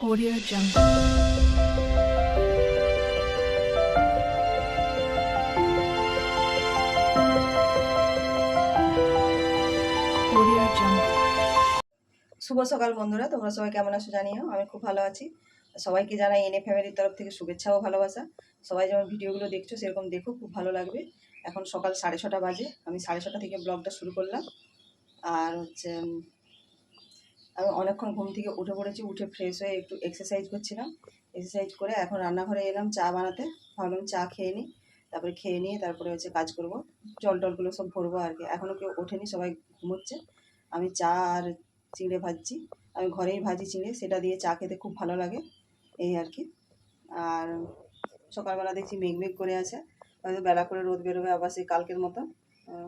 Audio Jungle. শুভ সকাল বন্ধুরা, তোমরা সবাই কেমন আছো জানিও? আমি খুব ভালো আছি। সবাইকে জানাই এনে ফ্যামিলির তরফ থেকে শুভেচ্ছা ও ভালোবাসা। সবাই যেমন ভিডিওগুলো দেখছ, সেরকম দেখো, খুব ভালো লাগবে। এখন সকাল সাড়ে ছটা বাজে, আমি সাড়ে ছটা থেকে ব্লগটা শুরু করলাম। আর হচ্ছে আমি অনেকক্ষণ ঘুম থেকে উঠে পড়েছি, উঠে ফ্রেশ হয়ে একটু এক্সারসাইজ করছিলাম। এক্সারসাইজ করে এখন রান্নাঘরে এলাম চা বানাতে। ভাবলাম চা খেয়ে নিই, তারপরে খেয়ে নিয়ে তারপরে হচ্ছে কাজ করব। জল টলগুলো সব ভরবো আর কি। এখনও কেউ ওঠেনি, সবাই ঘুমোচ্ছে। আমি চা আর চিঁড়ে ভাজছি। আমি ঘরেই ভাজি চিঁড়ে, সেটা দিয়ে চা খেতে খুব ভালো লাগে, এই আর কি। আর সকালবেলা দেখছি মেঘ মেঘ করে আছে। হয়তো বেলা করে রোদ বেরোবে আবার সেই কালকের মতো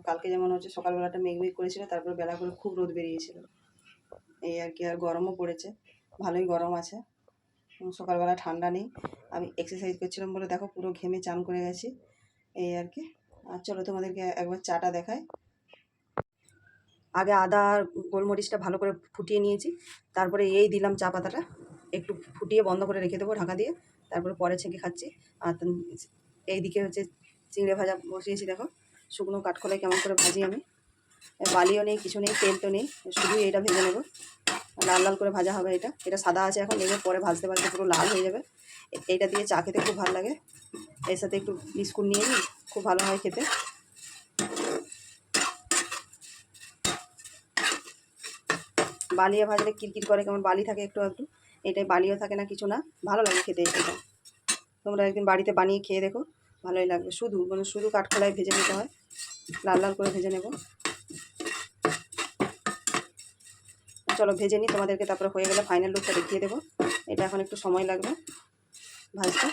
কালকে যেমন হচ্ছে সকালবেলাটা মেঘ মেঘ করেছিল, তারপরে বেলা করে খুব রোদ বেরিয়েছিল। এই আর কি, আর গরমও পড়েছে। ভালোই গরম আছে। সকালবেলা ঠান্ডা নেই। আমি এক্সারসাইজ করছিলাম বলে দেখো পুরো ঘেমে চান করে গেছি। এই আর কি। আর চলো তোমাদেরকে একবার চাটা দেখাই। আগে আদা আর গোলমরিচটা ভালো করে ফুটিয়ে নিয়েছি। তারপরে এই দিলাম চা পাতাটা। একটু ফুটিয়ে বন্ধ করে রেখে দেবো ঢাকা দিয়ে। তারপরে পরে ছেঁকে খাচ্ছি। আর এইদিকে হচ্ছে চিংড়ে ভাজা বসিয়েছি দেখো। শুকনো কাঠখোলায় কেমন করে ভাজি আমি। বালিও নেই, কিছু নেই, তেল তো নেই শুধু এটা ভেজে নেব। লাল লাল করে ভাজা হবে এটা। এটা সাদা আছে এখন এগুলো পরে ভাজতে পারতে পুরো লাল হয়ে যাবে। এইটা দিয়ে চা খেতে খুব ভালো লাগে। এর সাথে একটু বিস্কুট নিয়ে নিই, খুব ভালো হয় খেতে। বালিয়ে ভাজলে কিরকির করে, কেমন বালি থাকে একটু একটু এটাই বালিও থাকে না, কিছু না। ভালো লাগে খেতে এটা। তোমরা একদিন বাড়িতে বানিয়ে খেয়ে দেখো, ভালোই লাগবে। শুধু মানে শুধু কাঠখোলায় ভেজে নিতে হয়। লাল লাল করে ভেজে নেব। চলো ভেজে নিই, তোমাদেরকে তারপরে হয়ে গেলে ফাইনাল লুকটা দেখিয়ে দেবো। এটা এখন একটু সময় লাগবে, ভাজতে।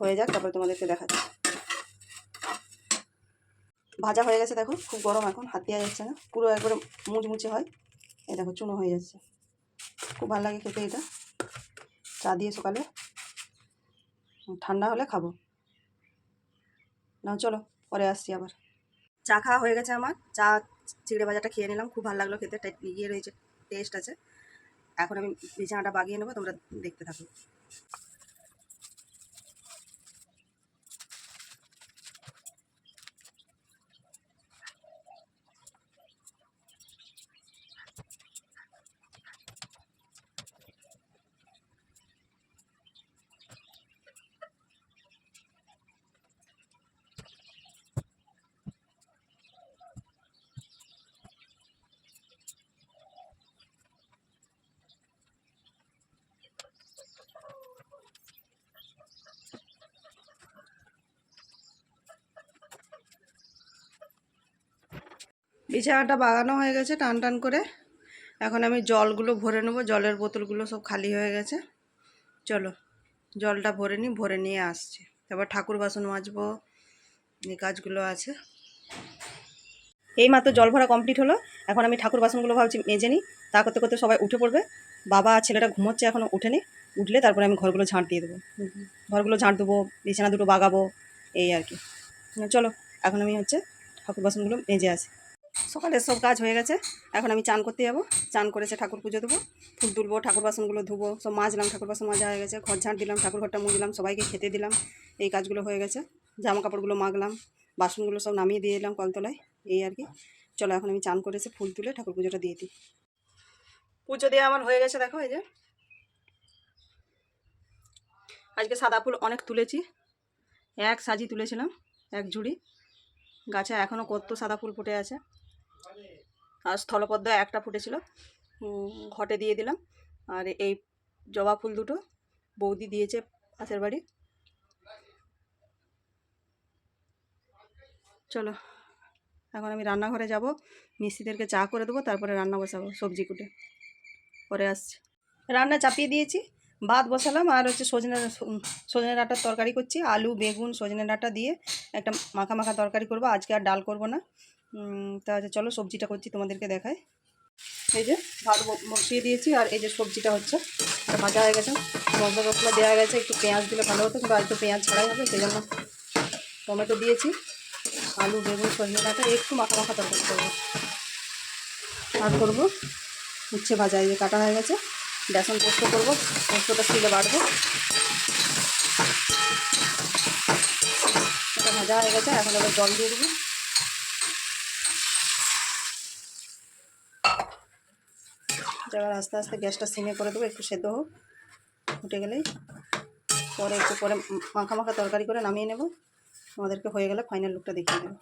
হয়ে যাক, তারপরে তোমাদেরকে দেখাচ্ছি। ভাজা হয়ে গেছে, দেখো, খুব গরম এখন, হাত দেওয়া যাচ্ছে না, পুরো একবারে মুচমুচে হয়। এই দেখো, চুনো হয়ে যাচ্ছে। খুব ভালো লাগে খেতে এটা। চা দিয়ে সকালে। ঠান্ডা হলে খাব। নাও, চলো, পরে আসছি আবার। চা খাওয়া হয়ে গেছে আমার। চা চিড়ে ভাজাটা খেয়ে নিলাম, খুব ভালো লাগল খেতে ইয়ে রয়েছে টেস্ট আছে। এখন আমি বিছানাটা বাগিয়ে নেব, তোমরা দেখতে থাকো। বিছানাটা বাগানো হয়ে গেছে টান টান করে। এখন আমি জলগুলো ভরে নেব, জলের বোতলগুলো সব খালি হয়ে গেছে। চলো, জলটা ভরে নিই, ভরে নিয়ে আসছি। তারপর ঠাকুর বাসন মাজবো, এই কাজগুলো আছে। এই মাত্র জল ভরা কমপ্লিট হলো, এখন আমি ঠাকুর বাসনগুলো ভাবছি মেজে নিই। তা করতে করতে সবাই উঠে পড়বে। বাবা আর ছেলেটা ঘুমোচ্ছে এখনও উঠেনি। উঠলে তারপরে আমি ঘরগুলো ঝাঁট দিয়ে দেবো। ঘরগুলো ঝাঁট দেবো, বিছানা দুটো বাগাবো, এই আর কি। চলো, এখন আমি হচ্ছে ঠাকুর বাসনগুলো মেজে আসি। সকালের সব কাজ হয়ে গেছে। এখন আমি চান করতে যাব। চান করেছে ঠাকুর পুজো দেবো। ফুল তুলবো, ঠাকুর বাসনগুলো ধুবো, সব মাজলাম, ঠাকুর বাসন মাজা হয়ে গেছে, ঘর ঝাঁট দিলাম, ঠাকুর ঘরটা মুজলাম, সবাইকে খেতে দিলাম, এই কাজগুলো হয়ে গেছে। জামা কাপড়গুলো মাগলাম বাসনগুলো সব নামিয়ে দিয়ে এলাম কলতলায়, এই আর কি। চলো এখন আমি চান করেছে ফুল তুলে ঠাকুর পুজোটা দিয়ে দিই। পুজো দেওয়া আমার হয়ে গেছে, দেখো এই যে। আজকে সাদা ফুল অনেক তুলেছি। এক সাজি তুলেছিলাম, এক ঝুড়ি। গাছে এখনও কত সাদা ফুল ফুটে আছে। আর স্থলপদ্ম একটা ফুটেছিল। ঘটে দিয়ে দিলাম। আর এই জবা ফুল দুটো বৌদি দিয়েছে পাশের বাড়ি। চলো, এখন আমি রান্নাঘরে যাব। মিস্ত্রিদেরকে চা করে দেবো, তারপরে রান্না বসাবো সবজি কুটে। পরে আসছি। রান্না চাপিয়ে দিয়েছি, ভাত বসালাম, আর হচ্ছে সজনে সজনে ডাঁটার তরকারি করছি। আলু, বেগুন, সজনে ডাঁটা দিয়ে একটা মাখা মাখা তরকারি করব। আজকে আর ডাল করব না। তা হচ্ছে চলো সবজিটা করছি তোমাদেরকে দেখায় এই যে ভাত বসিয়ে দিয়েছি, আর এই যে সবজিটা হচ্ছে ভাজা হয়ে গেছে। মশলা টসলা দেওয়া গেছে, একটু পেঁয়াজ দিলে ভালো হতো, কিন্তু আজকে পেঁয়াজ ছাড়াই হবে, সেই জন্য টমেটো দিয়েছি, আলু, বেগুন, সজনে ডাঁটা, একটু মাখা মাখা তরকারি করব। আর করব উচ্ছে ভাজা, এই যে কাটা হয়ে গেছে। বেসন পোস্ত করব, পোস্তটা শিলে বাড়বো এটা ভাজা হয়ে গেছে, এখন এবার জল দিয়ে দেবো। এবার আস্তে আস্তে গ্যাসটা সিমে করে দেবো, একটু সেদ্ধ হোক। ফুটে গেলেই পরে একটু পরে মাখা মাখা তরকারি করে নামিয়ে নেব। আমাদেরকে হয়ে গেলে ফাইনাল লুকটা দেখিয়ে দেবো।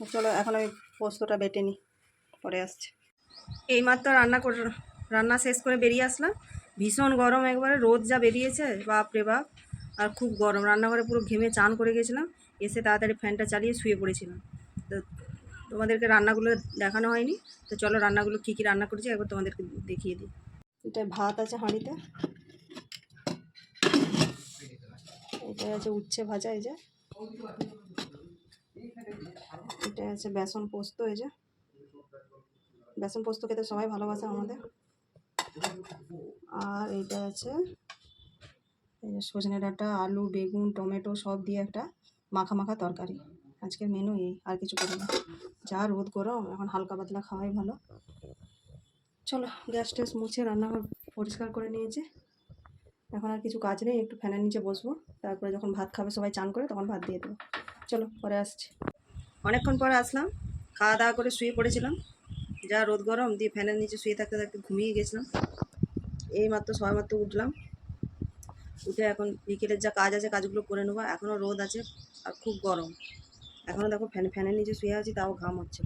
চলো, এখন আমি পোস্তটা বেটে নিই, পরে আসছে। এইমাত্র রান্না করে, রান্না শেষ করে বেরিয়ে আসলাম। ভীষণ গরম একবারে, রোদ যা বেরিয়েছে, বাপ রে বাপ। আর খুব গরম, রান্নাঘরে পুরো ঘেমে চান করে গেছিলাম, এসে তাড়াতাড়ি ফ্যানটা চালিয়ে শুয়ে পড়েছিলাম। তো তোমাদেরকে রান্নাগুলো দেখানো হয়নি। তো চলো রান্নাগুলো কী কী রান্না করেছি, একবার তোমাদেরকে দেখিয়ে দিই। এটা ভাত আছে হাঁড়িতে। এটা আছে উচ্ছে ভাজা, এই যে। এটা আছে বেসন পোস্ত, এই যে। বেসন পোস্ত খেতে সবাই ভালোবাসে আমাদের। আর এইটা আছে, এই সজনে ডাঁটা, আলু, বেগুন, টমেটো সব দিয়ে একটা মাখা মাখা তরকারি। আজকের মেনু এই, আর কিছু করি না। যা রোদ গরম, এখন হালকা পাতলা খাওয়াই ভালো। চলো, গ্যাস ট্যাস মুছে রান্নাঘর পরিষ্কার করে নিয়েছে। এখন আর কিছু কাজ নেই, একটু ফ্যানের নিচে বসবো। তারপরে যখন ভাত খাবে সবাই চান করে, তখন ভাত দিয়ে দেবো। চলো, পরে আসছি। অনেকক্ষণ পরে আসলাম, খাওয়া দাওয়া করে শুয়ে পড়েছিলাম। যা রোদ গরম, দিয়ে ফ্যানের নিচে শুয়ে থাকতে থাকতে ঘুমিয়ে গেছিলাম। এই মাত্র সবাই মাত্র উঠলাম। উঠে এখন বিকেলের যা কাজ আছে, কাজগুলো করে নেব। এখনও রোদ আছে, আর খুব গরম। এখনও দেখো ফ্যান, ফ্যানের নিচে শুয়ে আছি, তাও ঘাম হচ্ছে।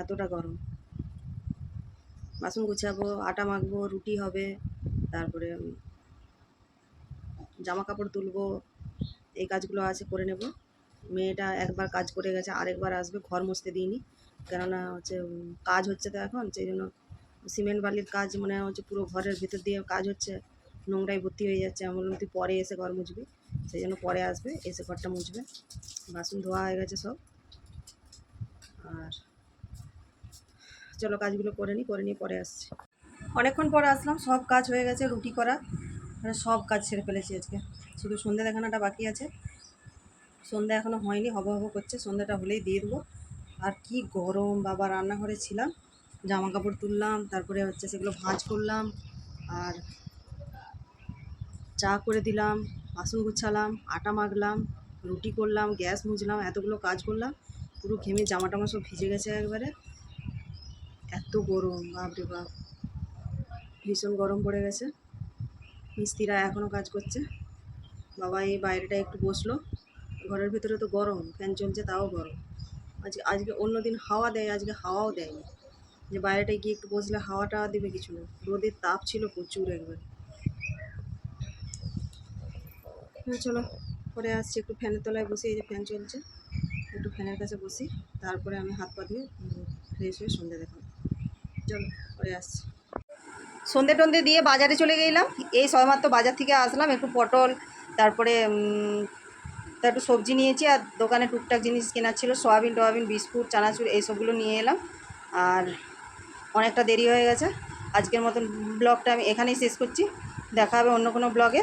এতটা গরম। বাসন গুছাবো, আটা মাখবো, রুটি হবে, তারপরে জামা কাপড় তুলবো, এই কাজগুলো আছে, করে নেব। মেয়েটা একবার কাজ করে গেছে, আরেকবার আসবে, ঘর মুছতে দিইনি। কেননা হচ্ছে কাজ হচ্ছে তো এখন, সেই জন্য সিমেন্ট বালির কাজ মানে হচ্ছে পুরো ঘরের ভিতর দিয়ে কাজ হচ্ছে। নোংরায় ভর্তি হয়ে যাচ্ছে আমি বললাম তুই পরে এসে ঘর মুছবি, সেই জন্য পরে আসবে, এসে ঘরটা মুছবে। বাসন ধোয়া হয়ে গেছে সব। আর চলো কাজগুলো করে নিই, করে নিয়ে পরে আসছি। অনেকক্ষণ পরে আসলাম, সব কাজ হয়ে গেছে, রুটি করা মানে সব কাজ সেরে ফেলেছি আজকে। শুধু সন্ধ্যা দেখানোটা বাকি আছে। সন্ধ্যা এখনও হয়নি, হব হব করছে, সন্ধ্যাটা হলেই দিয়ে দেবো। আর কি গরম, বাবা রান্নাঘরে ছিলাম জামা কাপড় তুললাম, তারপরে হচ্ছে সেগুলো ভাঁজ করলাম, আর চা করে দিলাম, বাসন গুছালাম, আটা মাখলাম, রুটি করলাম, গ্যাস মুছলাম, এতগুলো কাজ করলাম, পুরো ঘেমে জামা টামা সব ভিজে গেছে একবারে। এত গরম, বাপরে বাপ। ভীষণ গরম পড়ে গেছে। মিস্ত্রিরা এখনও কাজ করছে। বাবা এই বাইরেটা একটু বসল। ঘরের ভিতরে তো গরম, ফ্যান চলছে, তাও গরম। আজকে আজকে অন্য দিন হাওয়া দেয়, আজকে হাওয়াও দেয়নি। যে বাইরেটায় গিয়ে একটু বসলে হাওয়াটা দেবে কিছু না। রোদের তাপ ছিল প্রচুর একবার। হ্যাঁ চলো, পরে আসছি একটু ফ্যানের তলায় বসে, এই যে ফ্যান চলছে। একটু ফ্যানের কাছে বসি, তারপরে আমি হাত পা ধুয়ে ফ্রেশ হয়ে সন্ধ্যে দেখাবো। চলো, পরে আসছি। সন্ধে টন্ধে দিয়ে বাজারে চলে গেলাম। এই সবেমাত্র বাজার থেকে আসলাম, একটু পটল, তারপরে তা একটু সবজি নিয়েছি, আর দোকানে টুকটাক জিনিস কেনার ছিল, সয়াবিন, টয়াবিন, বিস্কুট, চানাচুর এইসবগুলো নিয়ে এলাম। আর অনেকটা দেরি হয়ে গেছে। আজকের মতন ব্লগটা আমি এখানেই শেষ করছি। দেখা হবে অন্য কোনো ব্লগে।